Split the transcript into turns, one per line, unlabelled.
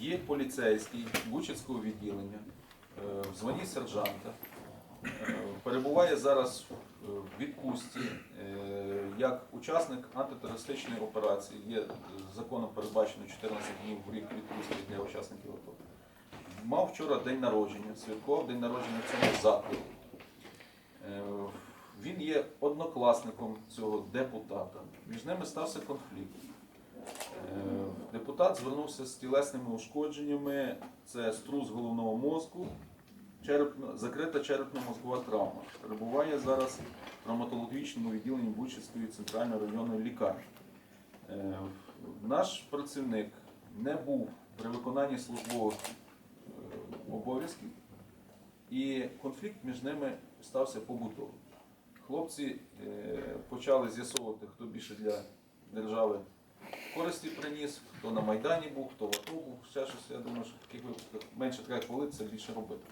Є поліцейський Бучицького відділення е, в званні сержанта. Е, Перебуває зараз е, в відпустці як учасник антитерористичної операції. Є законом передбачено 14 днів в рік відпустки для учасників АТО. Мав вчора день народження, святкував день народження в цьому закладі. Він є однокласником цього депутата. Між ними стався конфлікт. Депутат звернувся з тілесними ушкодженнями. Це струс головного мозку, черепно, закрита черепно-мозкова травма. Перебуває зараз в травматологічному відділенні Бучицької центральної районної лікарні. Е, Наш працівник не був при виконанні службових е, обов'язків, і конфлікт між ними стався побутовий. Хлопці е, почали з'ясовувати, хто більше для держави користі приніс, хто на Майдані був, хто в АТО був, ще щось. Я думаю, що в таких випадках менше треба хвалитися, більше робити.